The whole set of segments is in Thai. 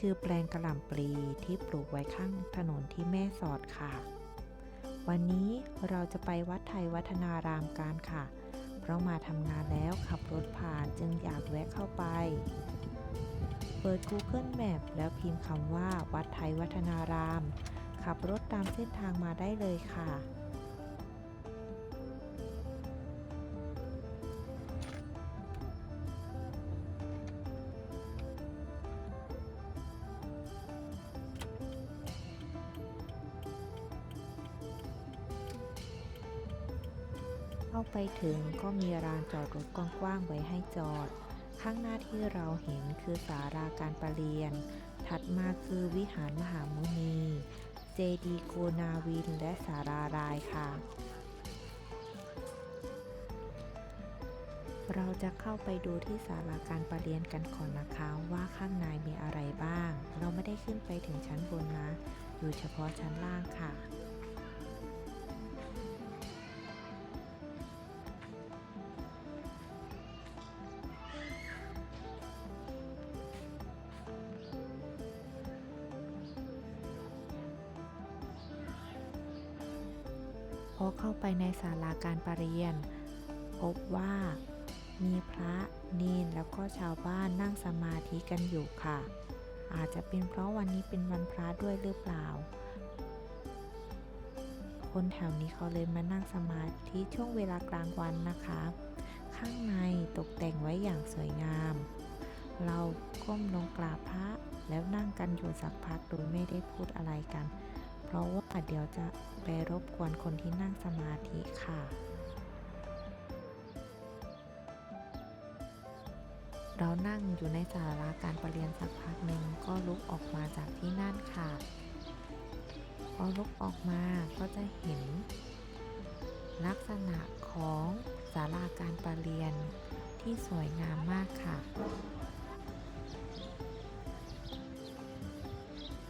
คือแปลงกระหล่ำปลีที่ปลูกไว้ข้างถนนที่แม่สอดค่ะ วันนี้เราจะไปวัดไทยวัฒนารามกันค่ะ เพราะมาทำงานแล้วขับรถผ่านจึงอยากแวะเข้าไปเปิด Google Map แล้วพิมพ์คำว่า วัดไทยวัฒนาราม ขับรถตามเส้นทางมาได้เลยค่ะ เข้าไปถึงก็มีลานจอดรถกว้างๆไว้ให้จอด ข้างหน้าที่เราเห็นคือสาราการประเรียน ถัดมาคือวิหารมหามุนี เจดีโกนาวินและสารารายค่ะ เราจะเข้าไปดูที่ศาลาการประเรียนกันก่อนนะคะว่าข้างในมีอะไรบ้าง เราไม่ได้ขึ้นไปถึงชั้นบนนะ อยู่เฉพาะชั้นล่างค่ะ อเข้าไปในศาลาการประเรียน พบว่ามีพระเนนแล้วก็ชาวบ้านนั่งสมาธิกันอยู่ค่ะ อาจจะเป็นเพราะวันนี้เป็นวันพระด้วยหรือเปล่า คนแถวนี้เขาเลยมานั่งสมาธิช่วงเวลากลางวันนะคะ ข้างในตกแต่งไว้อย่างสวยงาม เราก้มลงกราบพระแล้วนั่งกันอยู่สักพักโดยไม่ได้พูดอะไรกัน ราะว่าเดี๋ยวจะไปรบกวนคนที่นั่งสมาธิค่ะ เรานั่งอยู่ในศาลาการประเรียนสักพักหนึ่งก็ลุกออกมาจากที่นั่นค่ะ พอลุกออกมาก็จะเห็น ลักษณะของศาลาการประเรียนที่สวยงามมากค่ะ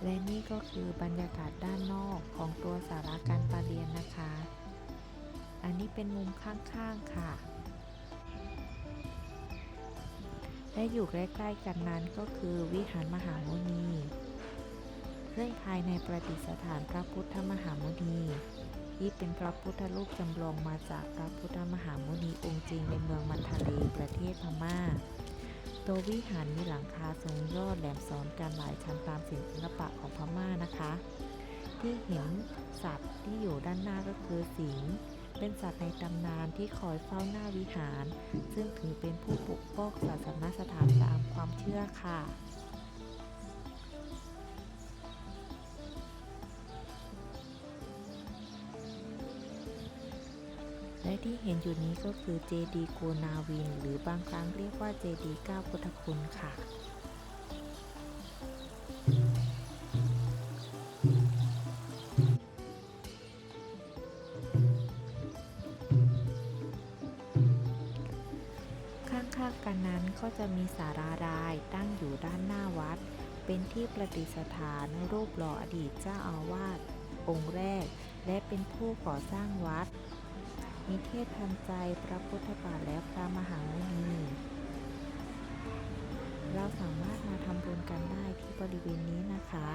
และนี่ก็คือบรรยากาศด้านนอกของตัวสาราการประเรียนนะคะ อันนี้เป็นมุมข้างๆค่ะ และอยู่ใกล้ๆกันนั้นก็คือวิหารมหาโมนีซึ่งภายในประดิษฐานพระพุทธมหาโมนีที่เป็นพระพุทธรูปจำลองมาจากพระพุทธมหาโมนีองค์จริงในเมืองมัทะเลประเทศพม่า ตัววิหารมีหลังคาทรงยอดแหลมซ้อนกันหลายชั้นตามศิลปะของพม่านะคะ ที่เห็นสัตว์ที่อยู่ด้านหน้าก็คือสิงเป็นสัตว์ในตำนานที่คอยเฝ้าหน้าวิหาร ซึ่งถือเป็นผู้ปกป้องศาสนสถานตามความเชื่อค่ะ และที่เห็นอยู่นี้ก็คือเจดีโกนาวิน หรือบางครั้งเรียกว่าเจดีเก้าพุทธคุณค่ะข้างๆกันนั้นก็จะมีสารารายตั้งอยู่ด้านหน้าวัด เป็นที่ประดิษฐานรูปหล่ออดีตเจ้าอาวาสองค์แรก และเป็นผู้ก่อสร้างวัด มีเทพทันใจพระพุทธบาทและพระมหามุนีเราสามารถมาทำบุญกันได้ที่บริเวณนี้นะคะ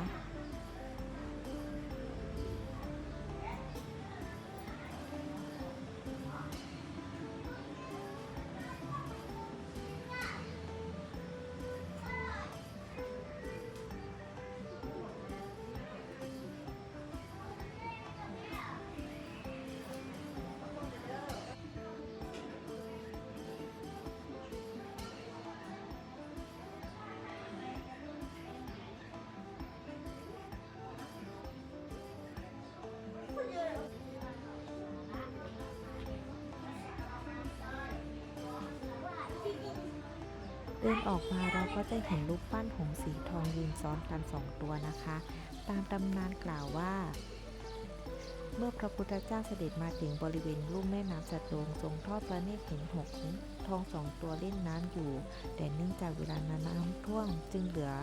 เดินออกมาเราก็จะเห็นรูปปั้นหงส์สีทองยืนซ้อนกันสองตัวนะคะ ตามตำนานกล่าวว่า เมื่อพระพุทธเจ้าเสด็จมาถึงบริเวณลุ่มแม่น้ำสัตโดงทรงทอดพระเนตรเห็นหงส์ทองสองตัวเล่นน้ำอยู่ แต่เนื่องจากเวลานั้นน้ำท่วมจึงเหลือ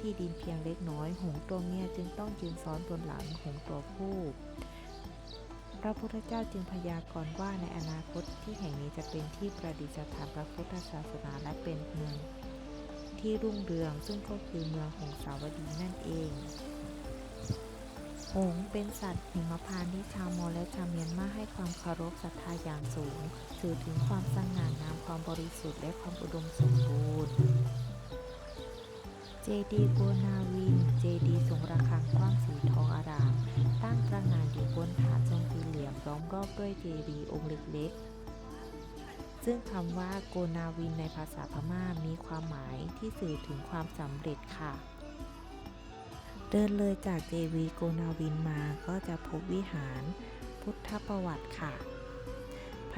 ที่ดินเพียงเล็กน้อย หงตัวเมียจึงต้องยืนซ้อนบนหลังหงตัวผู้พระพุทธเจ้าจึงพยากรณ์ว่าในอนาคตที่แห่งนี้จะเป็นที่ประดิษฐานพระพุทธศาสนาและเป็นเมืองที่รุ่งเรืองซึ่งก็คือเมืองหงสาวดีนั่นเองหงเป็นสัตว์หิมพานที่ชาวมอและชาวเมียนมาให้ความเคารพศรัทธาอย่างสูง สื่อถึงความสง่างามความบริสุทธิ์และความอุดมสมบูรณ์ เจดีย์โกนาวิน เจดีย์ทรงระฆังกว้างสีทองอาราม ตั้งตระงานอยู่บนฐานทรงสี่เหลี่ยมล้อมรอบด้วยเจดีย์องค์เล็กๆ ซึ่งคำว่าโกนาวินในภาษาพม่ามีความหมายที่สื่อถึงความสำเร็จค่ะ เดินเลยจากเจวีโกนาวินมาก็จะพบวิหารพุทธประวัติค่ะ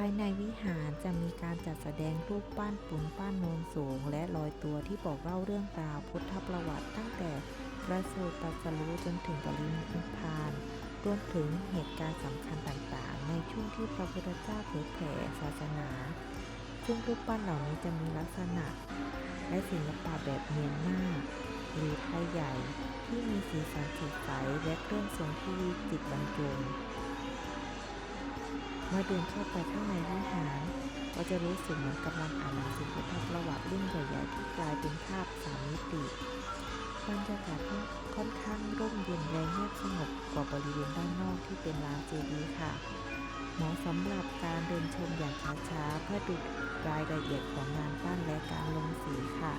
ภายในวิหารจะมีการจัดแสดงรูปปั้นปูนปั้นโนนสูง และลอยตัวที่บอกเล่าเรื่องราวพุทธประวัติตั้งแต่ประสูติตรัสรู้จนถึงปรินิพพานรวมถึงเหตุการณ์สำคัญต่างๆ ในช่วงที่พระพุทธเจ้าเผยแผ่ศาสนา ซึ่งรูปปั้นเหล่านี้จะมีลักษณะ และศิลปะแบบเมียนมาหรือไทยใหญ่ที่มีสีสันสดใสและเครื่องทรงที่วิจิตบรรจง เมื่อเดินเข้าไปข้างในวิหาร ก็จะรู้สึกเหมือนกำลังอ่านหนังสือพุทธประวัติเล่มใหญ่ๆที่กลายเป็นภาพสามมิติบรรยากาศค่อนข้างร่มเย็นและเงียบสงบกว่าบริเวณด้านนอกที่เป็นลานเจดีย์ค่ะเหมาะสำหรับการเดินชมอย่างช้าๆเพื่อดูรายละเอียดของงานปั้นและการลงสีค่ะ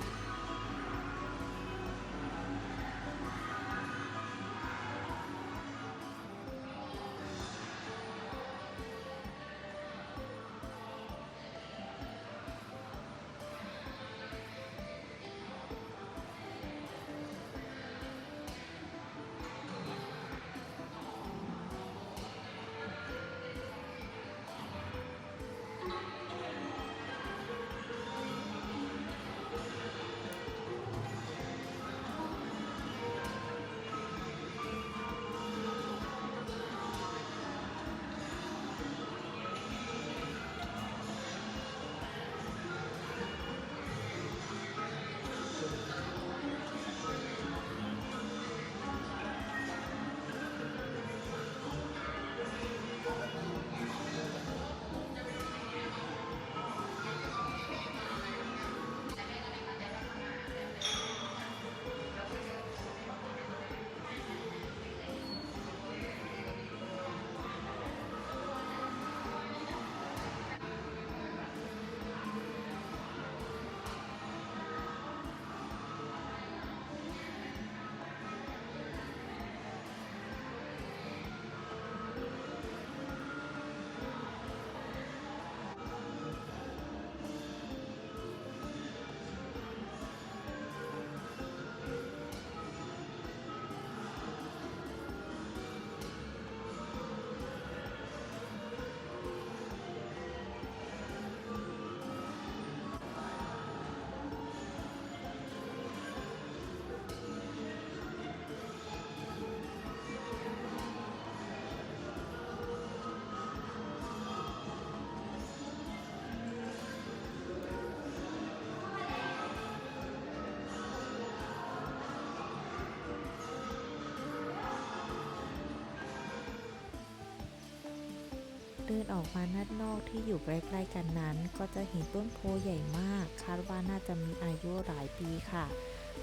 เดินออกมาด้านนอกที่อยู่ใกล้ๆกันนั้น ก็จะเห็นต้นโพใหญ่มาก คาดว่าน่าจะมีอายุหลายปีค่ะ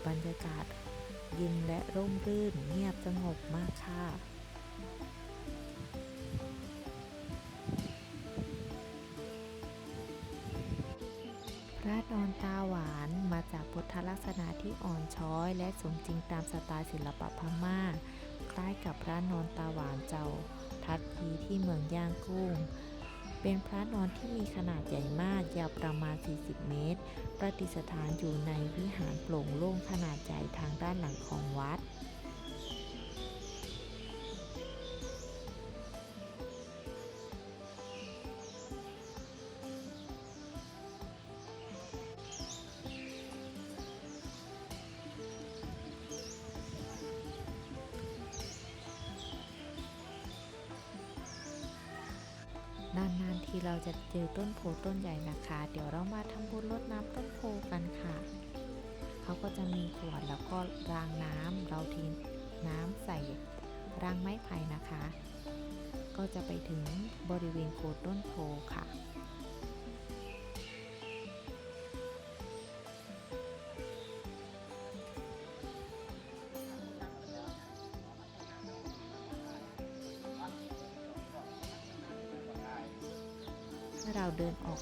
บรรยากาศเย็นและร่มรื่นเงียบสงบมากค่ะพระนอนตาหวานมาจากพุทธลักษณะที่อ่อนช้อย และสมจริงตามสไตล์ศิลปะพม่า คล้ายกับพระนอนตาหวานเจ้า ทัดทีที่เมืองย่างกุ้ง เป็นพระนอนที่มีขนาดใหญ่มากยาวประมาณ 40 เมตร ประดิษฐานอยู่ในวิหารโปร่งโล่งขนาดใหญ่ทางด้านหลังของวัด ทีเราจะเจอต้นโพต้นใหญ่นะคะ เดี๋ยวเรามาทำบุญรดน้ำต้นโพกันค่ะ เขาก็จะมีขวดแล้วก็รางน้ำเราทิ้งน้ำใส่รางไม้ไผ่นะคะ ก็จะไปถึงบริเวณโคนต้นโพค่ะ เราเดินออก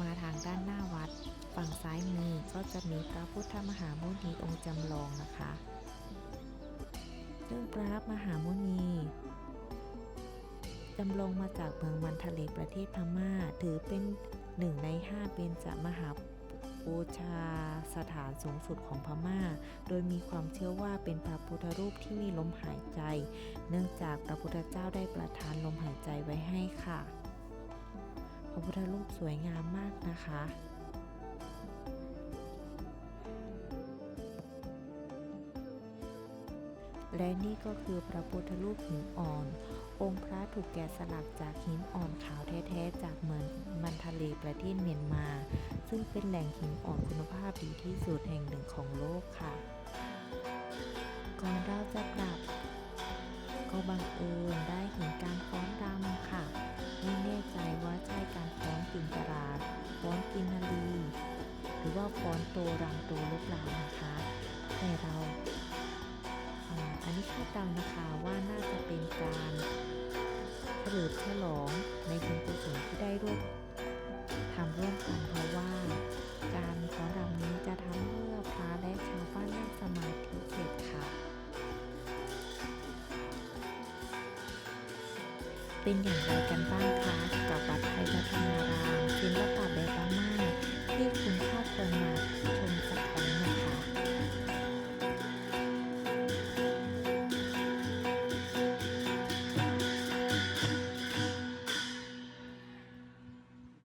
มาทางด้านหน้าวัด ฝั่งซ้ายมือก็จะมีพระพุทธมหาโมุนีองค์จำลองนะคะ ซึ่งพระมหาโมุนีจำลองมาจากเมืองมันทะเลประเทศพม่า ถือเป็นหนึ่งในห้าเป็นจมหาบูชาสถานสูงสุดของพม่า โดยมีความเชื่อว่าเป็นพระพุทธรูปที่มีลมหายใจ เนื่องจากพระพุทธเจ้าได้ประทานลมหายใจไว้ให้ค่ะ พระพุทธรูปสวยงามมากนะคะและนี่ก็คือพระพุทธรูปหินอ่อน องค์พระถูกแกะสลักจากหินอ่อนขาวแท้ๆ จากเมืองมันทะเลประเทศเมียนมา ซึ่งเป็นแหล่งหินอ่อนคุณภาพดีที่สุดแห่งหนึ่งของโลกค่ะ ก่อนเราจะกลับ ก็บังเอิญได้เห็นการฟ้อนรำค่ะ ไม่แน่ใจว่าใช่การฟ้อนกินกราดฟ้อนกินนาลีหรือว่าฟ้อนโตรำโตหรือเปล่านะคะแต่เราวอันนี้คาดเดานะคะว่าน่าจะเป็นการเฉลิมฉลองในบุญกุศลที่ได้ร่วมทำร่วมกันเพราะว่า การฟ้อนรำนี้จะทำเมื่อพระและชาวบ้านนั่งสมาธิเสร็จค่ะ เป็นอย่างไรกันบ้างคะกับวัดไทยรัตนารามศิลปะแบบพม่าที่คุณค่าควรมาชมสักครั้งนะคะ